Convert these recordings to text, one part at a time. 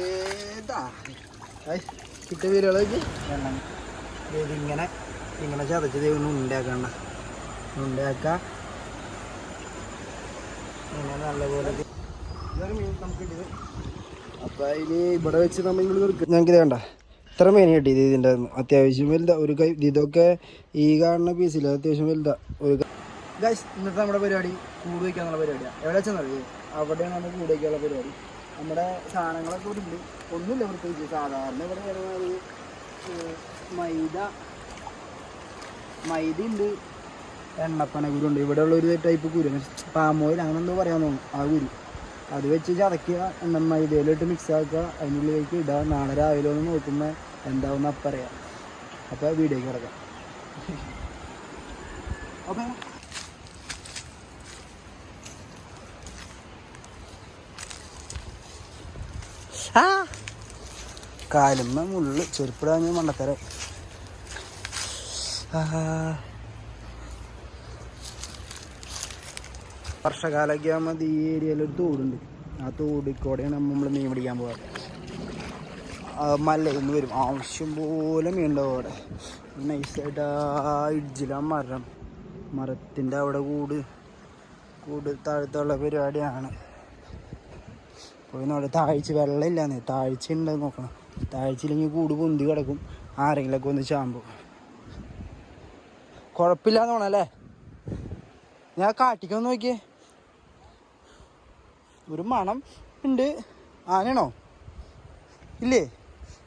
ഏതാ? കിട്ടിയ വീരുകളൊക്കെ ഇതിങ്ങനെ ഇങ്ങനെ ചതച്ച് ദൈവം ഉണ്ടാക്കണ്ട ഉണ്ടാക്ക. ഇങ്ങനെ നല്ലപോലെ ഇത്. ഇതൊരു മീൻ നമുക്ക് കിട്ടിയത്. അപ്പം അതിന് ഇവിടെ വെച്ച് നമ്മൾ വെറുക്കും ഞങ്ങൾക്ക് വേണ്ട ഇത്ര മീൻ കിട്ടിയത് ഇതിന്റെ അത്യാവശ്യം വലുതാ. ഒരു കൈ ഇതൊക്കെ ഈ കാണുന്ന പീസില്ല അത്യാവശ്യം വലുതാ. ഒരു ഗൈസ് ഇന്നത്തെ നമ്മുടെ പരിപാടി കൂട് വയ്ക്കാന്നുള്ള പരിപാടിയാണ് എവിടെ വെച്ചെന്നറിയോ അവിടെയാണ് നമ്മൾ കൂട് വയ്ക്കാനുള്ള പരിപാടി. നമ്മുടെ സാധനങ്ങളൊക്കെ ഇവിടെ ഉണ്ട്. ഒന്നുമില്ല പ്രത്യേകിച്ച്. സാധാരണ ഇവിടെ വരുന്നത് മൈദ മൈദ ഉണ്ട്. എണ്ണപ്പന കുരു ഉണ്ട്. ഇവിടെ ഉള്ള ഒരു ടൈപ്പ് കുരു. പാമോയിൽ അങ്ങനെ എന്തോ പറയാൻ തോന്നും ആ കുരു. അത് വെച്ച് ചതക്കുക എണ്ണ മൈദയിലിട്ട് മിക്സ് ആക്കുക. അതിനുള്ളിലേക്ക് ഇടുക. നാളെ രാവിലെ ഒന്ന് നോക്കുമ്പോൾ എന്താവുന്ന അപ്പം അറിയാം. അപ്പോൾ വീഡിയോക്ക് കിടക്കാം. ഓക്കെ ആ. കാലുമ്മ മുള്ളു ചെരുപ്പിടാൻ മണ്ടത്തര. വർഷകാലമൊക്കെ ആകുമ്പോൾ ഈ ഏരിയയിൽ ഒരു തോടുണ്ട്. ആ തോടിക്കൂടെയാണ് നമ്മൾ മീൻ പിടിക്കാൻ പോകാറ് മലയിൽ നിന്ന് വരും. ആവശ്യം പോലെ മീനുണ്ടാവും അവിടെ. നൈസായിട്ട് ആ ഇഡ്ജിലാ മരം. മരത്തിന്റെ അവിടെ കൂട് കൂട് താഴത്തുള്ള പരിപാടിയാണ്. പോയി നോടെ താഴ്ച വെള്ളമില്ലാന്ന്. താഴ്ച ഉണ്ടെന്ന് നോക്കണം. താഴ്ചയില്ലെങ്കിൽ കൂട് പൊന്തി കിടക്കും. ആരെങ്കിലൊക്കെ ഒന്ന് ചാമ്പു. കുഴപ്പമില്ലാന്ന് തോന്നല്ലേ ഞാൻ കാട്ടിക്കൊന്ന് നോക്കിയേ. ഒരു മണം ഉണ്ട്. ആനയാണോ? ഇല്ലേ?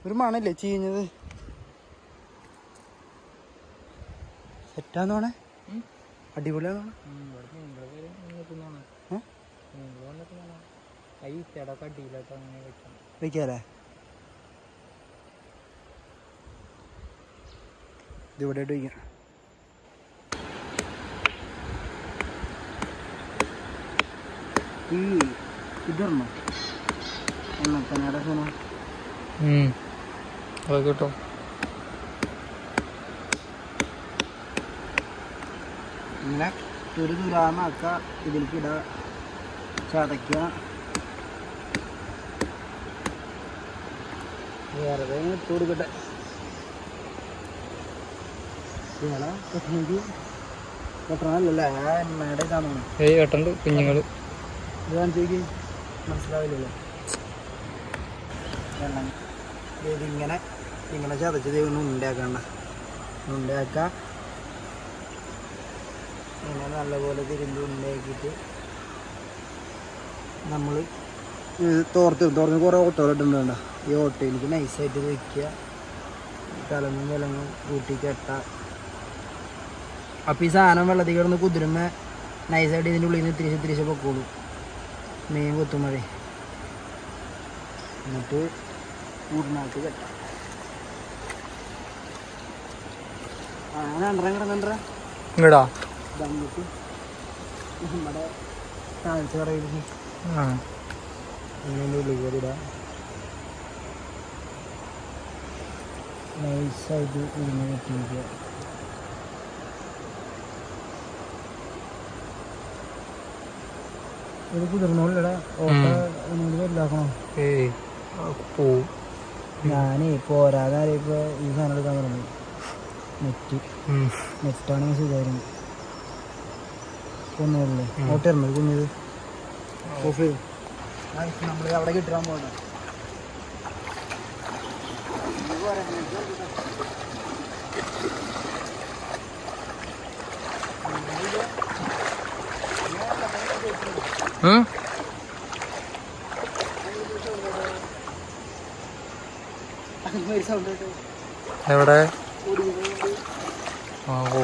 ഒരു മണല്ലേ ചീഞ്ഞത്? സെറ്റാന്ന് തോണേ ഏ? വെക്കാലേ ഇതിവിടെ ഇട്ട് വയ്ക്കാം. ഈ ഇതരണോ എണ്ണപ്പനയുടെ സാധനം അത് കിട്ടും. ഇങ്ങനെ ഒരു തുരാന്നാക്ക ഇതിലേക്ക് ഇടുക ചതയ്ക്കുക. വെറുതെ ഇട്ട് കൊടുക്കട്ടെ ഏട്ടണ്ട് കാണിച്ചേക്ക് മനസ്സിലാവില്ലല്ലോ ഇതിങ്ങനെ ഇങ്ങനെ ചതച്ച് ദൈവം ഉണ്ടാക്കണ്ട ഉണ്ടാക്ക ഇങ്ങനെ നല്ലപോലെ തിരുമ്പി ഉണ്ടാക്കിയിട്ട് നമ്മൾ തോർത്ത് തോർന്ന് കുറേ ഓട്ടോ ഇട്ടിട്ടുണ്ട് ഈ ഓട്ടോയിലേക്ക് നൈസായിട്ട് വയ്ക്കുക കലങ്ങും വിലങ്ങും കൂട്ടി കെട്ട അപ്പോൾ ഈ സാധനം വെള്ളത്തിൽ കിടന്ന് കുതിരുന്ന നൈസായിട്ട് ഇതിന്റെ ഉള്ളിൽ നിന്ന് തിരിച്ച് തിരിച്ച് പൊക്കോളൂ. മീൻ കുത്തുമ്പോഴേ എന്നിട്ട് കൂടിനകത്ത് കെട്ടാം അങ്ങനെ രണ്ടര കിടന്നര ഇങ്ങടാ. ദമ്മിട്ട് നമ്മുടെ താഴ്ച ആ. അതിന്റെ ഉള്ളിൽ കയറി നൈസായിട്ട് ഇരുന്ന് കിട്ടിയിരിക്കുക ഇത് കുതിർന്നോളിടാ ഓട്ട ഒന്നുകൂടി വലുതാക്കണോ? ഏയ് പോവും. ഞാനേ പോരാതെ ഈ സാധനം എടുക്കാൻ തുടങ്ങി. നെറ്റ്. നെറ്റാണെങ്കിൽ സുഖമായിരുന്നു കുഞ്ഞത് ഓഫ് ചെയ്തു. നമ്മൾ അവിടെ കിട്ടാൻ പോകണ്ട എവിടെ ആ ഓ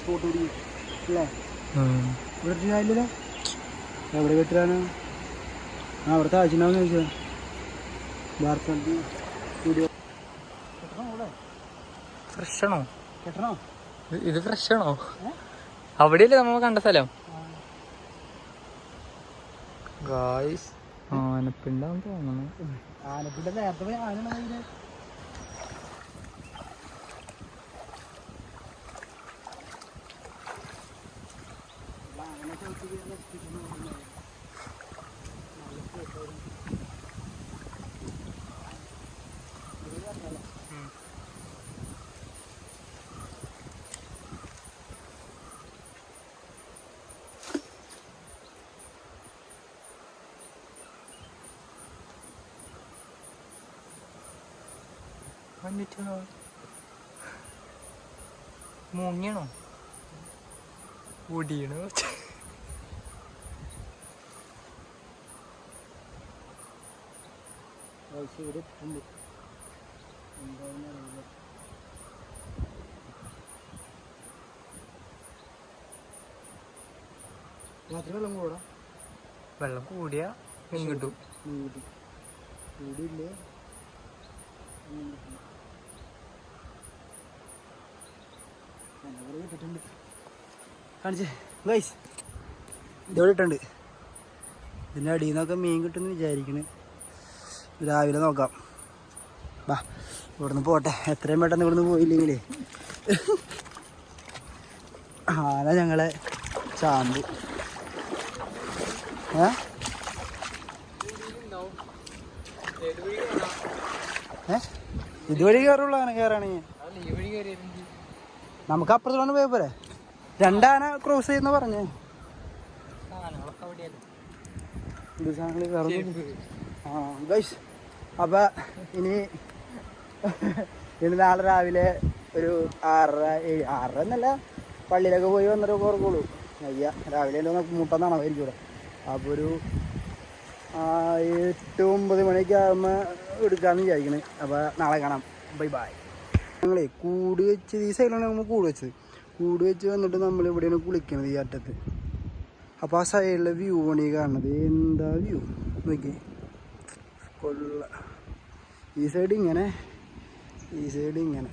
വേറെ സ്പോട്ട് പിടിക്കും അല്ലേ ഇവിടെ എവിടെ കെട്ടിലാണ് ആ അവിടെ ആവശ്യമുണ്ടാവും ചോദിച്ചത്. വാർത്തണ്ടി വീഡിയോ കെട്ടണോ ഇത് ഫ്രഷാണോ? ഫ്രഷ് ആണോ അവിടെയല്ലേ നമ്മൾ കണ്ട സ്ഥലം? ഗായ്സ് ആനപ്പിണ്ടാന്ന് തോന്നുന്നു. ആനപ്പിണ്ട നേരത്തെ പോയി വന്നിട്ടോ മുങ്ങിയണോ ഓടിയണോ ഇവിടെ ഉണ്ട് എന്താണെന്ന് വെള്ളം കൂടാ വെള്ളം കൂടിയ മീൻ കിട്ടും നീതി കൂടിയില്ലേ കാണിച്ചേ. ഗൈസ് ഇതോടെ ഇട്ടുണ്ട് ഇതിന്റെ അടിയിൽ നിന്നൊക്കെ മീൻ കിട്ടുമെന്ന് വിചാരിക്കണ്. രാവിലെ നോക്കാം. വാ ഇവിടുന്ന് പോട്ടെ. എത്രയും പെട്ടെന്ന് ഇവിടുന്ന് പോയില്ലെങ്കിലേ. ആന ഞങ്ങളെ? ചാമ്പു. ഏ? ഇതുവഴി കയറുള്ളൂ ആന കയറാണെങ്കിൽ. നമുക്ക് അപ്പുറത്തോണ്ട് പോയ പോരെ. രണ്ടാന ക്രോസ് ചെയ്യുന്ന പറഞ്ഞേ. ആ ഗൈസ് അപ്പൊ ഇനി ഇന്ന് നാളെ രാവിലെ ഒരു ആറര ഏഴ് ആറര എന്നല്ല പള്ളിയിലൊക്കെ പോയി വന്നിട്ട് കുറക്കുള്ളൂ അയ്യ രാവിലെ നമുക്ക് മുട്ടെന്നാണോ ആയിരിക്കും അപ്പോൾ ഒരു എട്ട് ഒമ്പത് മണിയൊക്കെ ആകുമ്പോൾ എടുക്കാമെന്ന് വിചാരിക്കണേ. അപ്പോൾ നാളെ കാണാം. Bye bye. ഞങ്ങളേ കൂട് വെച്ച് ഈ സൈഡിലാണ് നമ്മൾ കൂട് വെച്ചത്. കൂട് വെച്ച് വന്നിട്ട് നമ്മൾ ഇവിടെയാണ് കുളിക്കണത് ഈ അറ്റത്ത്. അപ്പോൾ ആ സൈഡിലെ വ്യൂ ആണ് ഈ കാണുന്നത്. എന്താ വ്യൂ നോക്കി കൊള്ള. ഈ സൈഡ് ഇങ്ങനെ ഈ സൈഡ് ഇങ്ങനെ.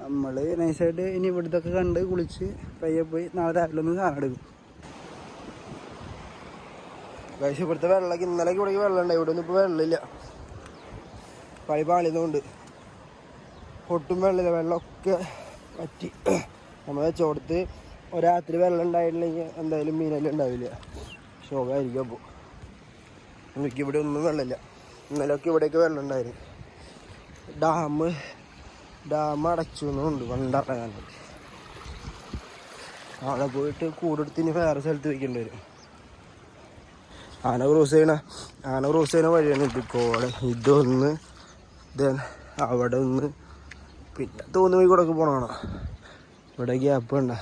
നമ്മൾ നൈസായിട്ട് ഇനി ഇവിടുത്തെ കണ്ട് കുളിച്ച് പയ്യെ പോയി നാളെ രാവിലെ ഒന്ന് സാധനം എടുക്കും പക്ഷേ ഇവിടുത്തെ വെള്ളമൊക്കെ ഇന്നലെയൊക്കെ ഇവിടെ ഉണ്ടായി. ഇവിടെ ഒന്നും ഇപ്പോൾ വെള്ളമില്ല പഴി പാളിയതുകൊണ്ട് ഒട്ടും വെള്ളമില്ല. വെള്ളമൊക്കെ പറ്റി നമ്മൾ വെച്ചോടത്ത് ഒരാത്രി വെള്ളം ഉണ്ടായിട്ടില്ലെങ്കിൽ എന്തായാലും മീനെല്ലാം ഉണ്ടാവില്ല. ശോകമായിരിക്കും അപ്പോൾ എനിക്ക് ഇവിടെ ഒന്നും വെള്ളമില്ല. ഇന്നലെയൊക്കെ ഇവിടെയൊക്കെ വെള്ളം ഉണ്ടായിരുന്നു ഡാം ഡാം അടച്ചു എന്നുണ്ട് വണ്ടറങ്ങാൻ അവിടെ പോയിട്ട് കൂടെടുത്ത് ഇനി വേറെ സ്ഥലത്ത് വയ്ക്കേണ്ടി വരും. ആന ക്രോസ് ചെയ്യണ ആന ക്രോസ് ചെയ്യണ വഴിയാണ് ഇത്. കോടെ ഇതൊന്ന് ദെൻ അവിടെ ഒന്ന് പിന്നെ തോന്നി പോയി കൂടെ ഒക്കെ ഇവിടെ ഗ്യാപ്പ് ഉണ്ട.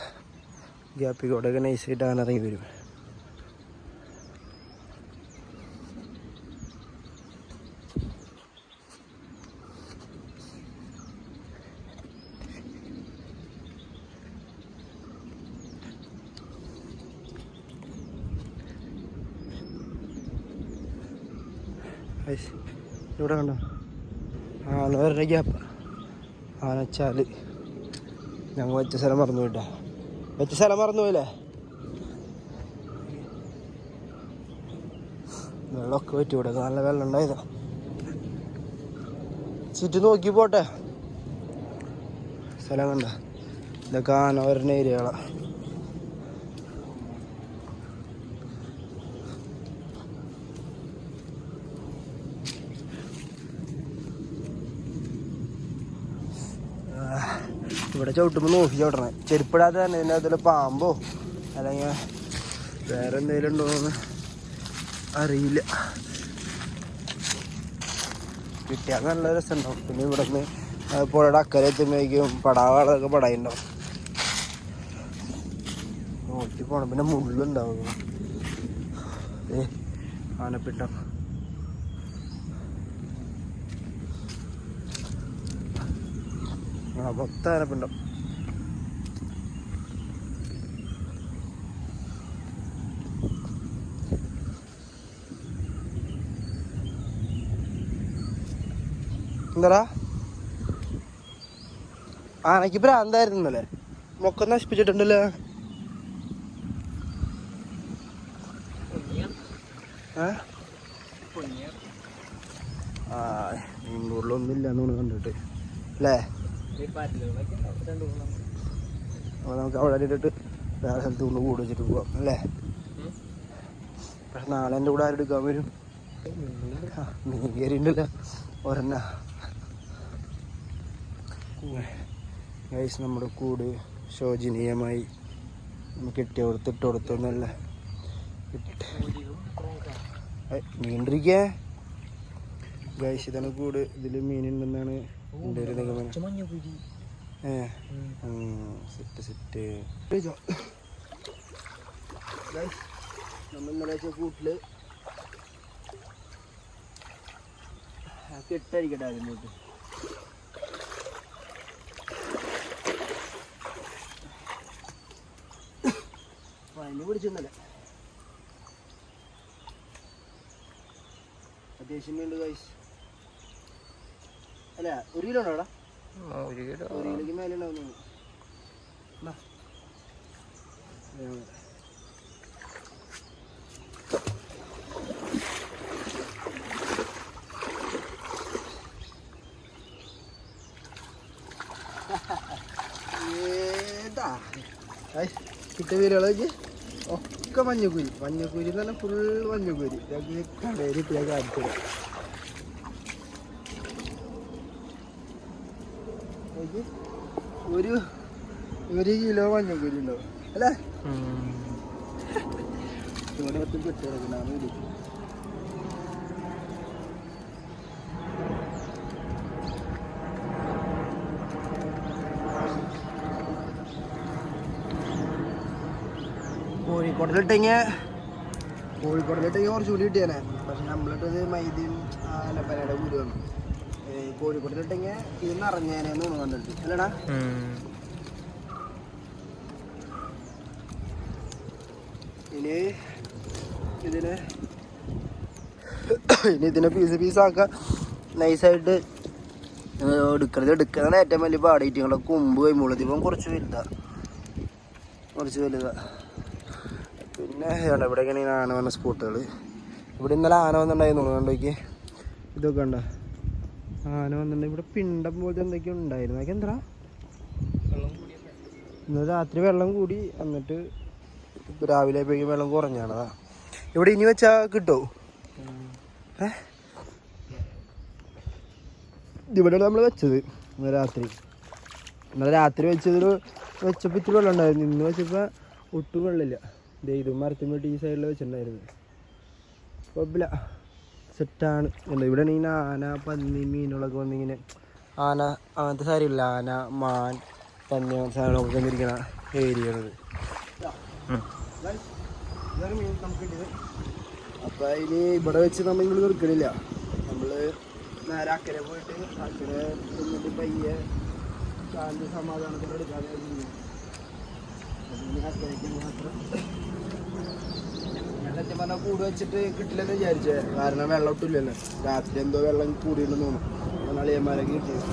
ഗ്യാപ്പിൽ കൂടെ ഒക്കെ നൈസായിട്ട് ആന ഇറങ്ങി വരും. ഇവിടെ കണ്ടോ? ആന വേറെ ഗ്യാപ്പ് ആനച്ചാൽ ഞങ്ങൾ വെച്ച സ്ഥലം മറന്നു പോയിട്ടാ. വെച്ച സ്ഥലം മറന്നു പോയില്ലേ? വെള്ളമൊക്കെ പറ്റി ഇവിടെ നല്ല വെള്ളം ഉണ്ടായതാ. ചുറ്റും നോക്കി പോട്ടെ. സ്ഥലം കണ്ട? ഇതൊക്കെ ആന വരണ ഏരിയകളാ ഇവിടെ ചവിട്ടുമ്പോൾ നോക്കി ചവിട്ടണേ. ചെരുപ്പിടാതെ തന്നെ ഇതിന്റെ അതിൽ പാമ്പോ അല്ലെങ്കിൽ വേറെ എന്തെങ്കിലും ഉണ്ടോ എന്ന് അറിയില്ല. കിട്ടിയാൽ നല്ല രസമുണ്ടാവും. പിന്നെ ഇവിടെ നിന്ന് പുഴയുടെ അക്കരെ എത്തുമ്പോഴേക്കും പടാവാളൊക്കെ പടയുണ്ടാവും. നോക്കി പോകണം പിന്നെ മുള്ളുണ്ടാവും. ഏ ആനപ്പിട്ടം ആ മൊത്തം ആനപ്പിണ്ടം എന്താടാ ആനയ്ക്ക് ഭ്രാന്തായിരുന്നല്ലേ മൊക്കം നശിപ്പിച്ചിട്ടുണ്ടല്ലോ? ആ മീൻകൂറിലൊന്നും ഇല്ല എന്ന് കണ്ടിട്ട്. അല്ലേ? അപ്പോൾ നമുക്ക് അവിടെ ഇട്ടിട്ട് വേറെ സ്ഥലത്ത് കൊണ്ട് കൂടെ വെച്ചിട്ട് പോവാം അല്ലേ? പക്ഷെ നാളെ എന്റെ കൂടെ ആരെടുക്കാൻ വരും? മീൻ മീൻ കയറിണ്ടല്ലോ ഒരെണ്ണ നമ്മുടെ കൂട് ശോചനീയമായി ഇട്ട് കൊടുത്ത് ഇട്ട്. കൊടുത്തൊന്നല്ല മീനിരിക്കേ ഗൈസ് ഇതാണ് കൂട്. ഇതിൽ മീനുണ്ടെന്നാണ് എന്റെ ഒരു നിഗമനം ഏ സെറ്റ് സെറ്റ് നമ്മൾ ഇന്നലെ കൂട്ടിൽ കെട്ടായിരിക്കട്ടെ കെട്ടടിക്കട്ടെ അതിലോട്ട് പനി പിടിച്ചിരുന്നല്ലേ അത്യാവശ്യം വേണ്ട ഗൈസ് അല്ല ഒരു കിലോ ഉണ്ടോ അവിടെ ഒരു കിലോ. ഒരു കിലോയ്ക്ക് മേലെ ഉണ്ടാവും ഏതാ? കിട്ടിയ വീരുകളൊക്കെ ഒക്കെ മഞ്ഞക്കുരി. മഞ്ഞക്കുരി എന്ന് പറഞ്ഞാൽ ഫുൾ മഞ്ഞക്കുരി. കടയിൽ ഇട്ട് ഞാൻ കാണിച്ചു ഒരു ഒരു കിലോ മഞ്ഞക്കുരി ഉണ്ടാവും. അല്ലേ? ഇവിടെ കോഴിക്കോടത്തിലിട്ടെങ്കിൽ കിട്ടിയിറങ്ങുന്നതാണ് ഇത് കോഴിക്കോട്ടിലിട്ടെങ്കിൽ കോഴിക്കോട്ടിലിട്ടെങ്കിൽ കുറച്ച് കൂടി കിട്ടിയാനെ. പക്ഷെ നമ്മളിട്ടത് മൈദയും ആലപ്പനയുടെ വന്നു കോഴിക്കോട്ടിലിട്ടെങ്കിൽ ഇന്ന് നിറഞ്ഞേനെന്ന് തോന്നുന്നു കണ്ടിട്ട്. അല്ലടാ? ഇനി ഇതിനെ ഇനി ഇതിനെ പീസ് ആക്ക. നൈസായിട്ട് എടുക്കണത് എടുക്കുന്നതാണ് ഏറ്റവും വലിയ പാടിയിട്ട് ഞങ്ങളുടെ കൊമ്പ് കൈമുള്ളത് ഇപ്പം കുറച്ച് വലുതാ. കുറച്ച് വലുതാ. പിന്നെ ഇതുണ്ട് ഇവിടെയൊക്കെയാണ് ആന വന്ന സ്പോട്ടുകൾ ഇവിടെ ഇന്നലെ ആന വന്നിട്ടുണ്ടായിരുന്നു കണ്ടോക്ക് ഇതൊക്കെ ഉണ്ടോ ആന വന്നിട്ടുണ്ട്. ഇവിടെ പിണ്ടം പോലത്തെ എന്തൊക്കെയോ ഉണ്ടായിരുന്നു. അതൊക്കെ എന്താ? ഇന്ന് രാത്രി വെള്ളം കൂടി. എന്നിട്ട് രാവിലെ ആയപ്പോഴേക്കും വെള്ളം കുറഞ്ഞാണതാ. ഇവിടെ ഇനി വെച്ചാ കിട്ടോ? ഇവിടെ നമ്മൾ വെച്ചത് ഇന്നലെ രാത്രി. ഇന്നലെ രാത്രി വെച്ചതിൽ വെച്ചപ്പോൾ ഇത്തിരി വെള്ളം ഉണ്ടായിരുന്നു. ഇന്ന് വെച്ചപ്പോൾ ഒട്ടും വെള്ളമില്ല. ഇത് മരത്തിന്റെ ഈ സൈഡിൽ വെച്ചിട്ടുണ്ടായിരുന്നു. കുഴപ്പമില്ല. സെറ്റാണ്. എന്താ ഇവിടെ ഇങ്ങനെ ആന പന്നി മീനുകളൊക്കെ വന്നിങ്ങനെ ആന അങ്ങനത്തെ സാരിയില്ല. ആന മാൻ പന്നി അങ്ങനത്തെ സാധനങ്ങളൊക്കെ വന്നിരിക്കണ ഏരിയയാണിത് അപ്പോൾ ഇനി ഇവിടെ വെച്ച് നമ്മൾ ഇങ്ങനെ നിർക്കണില്ല നമ്മൾ നേരെ അക്കരെ പോയിട്ട് അക്കരെ എന്നിട്ട് പയ്യെ ശാന്തി സമാധാനത്തോടെ എടുക്കാതെ അക്കരയ്ക്ക് മാത്രം സത്യം പറഞ്ഞാൽ കൂട് വെച്ചിട്ട് കിട്ടില്ലെന്ന് വിചാരിച്ചേ. കാരണം വെള്ളം ഇട്ടില്ലല്ലോ രാത്രി എന്തോ വെള്ളം കൂടിയിട്ടുണ്ടെന്ന് തോന്നുന്നു. അളിയന്മാരൊക്കെ കിട്ടിയത്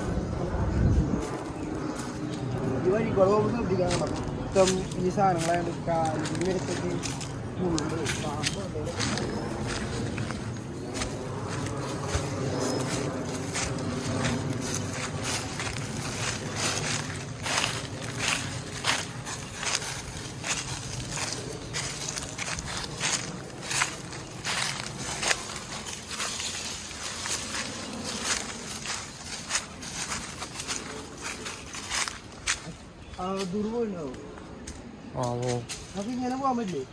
ഈ വഴിക്കോടെ പോകുമ്പോൾ ശ്രദ്ധിക്കണം മൊത്തം ഈ സാധനങ്ങളായത് കാലിന്റെ അടുത്തൊക്കെ മുള്ളു പാമ്പ് ആ ദുർബലുണ്ടാവും ആ ഓ. അപ്പൊ ഇങ്ങനെ പോകാൻ പറ്റില്ലേ?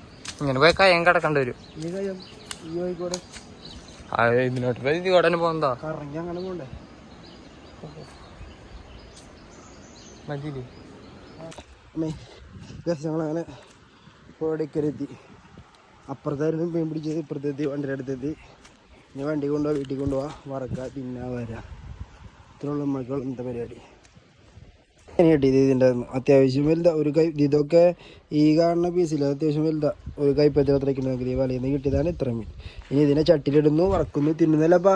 ഇങ്ങനെ പോയി കയ്യം കിടക്കേണ്ടി വരും. ഈ ഈ കോഴിക്കോട് ആ ഇതിനോട്ട് പോയി ഇത് ഉടനെ പോകുന്നതാ കറങ്ങി അങ്ങനെ പോണ്ടേ? മതിയില്ലേ? അമ്മേ ഗസ് ഞങ്ങളങ്ങനെ കോടിക്കരെത്തി അപ്പുറത്തായിരുന്നു മീൻ പിടിച്ചത് ഇപ്പുറത്തെത്തി വണ്ടിയുടെ അടുത്തെത്തി. ഇനി വണ്ടി കൊണ്ടുപോവാ വീട്ടിൽ കൊണ്ടുപോവാ വറക്കുക പിന്നെ വരാ. ഇത്രയുള്ള മക്കൾ ഇന്നത്തെ പരിപാടി. ഇനി കിട്ടിയത് ഇതിന്റെ അത്യാവശ്യം വലുതാ. ഒരു കൈ ഇതൊക്കെ ഈ കാണുന്ന പീസില്ല അത്യാവശ്യം വലുതാ. ഒരു കൈ അത്രയ്ക്ക് നോക്കി വലയിൽ നിന്ന് കിട്ടിയതാണ് ഇത്ര മീൻ ഇനി ഇതിനെ ചട്ടിയിലിടുന്നു വറക്കുന്നു തിന്നുന്നല്ലപ്പാ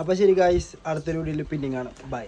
അപ്പം? ശരി ഗായ്സ് അടുത്തൊരു വീഡിയോയിൽ പിന്നെ കാണാം. ബൈ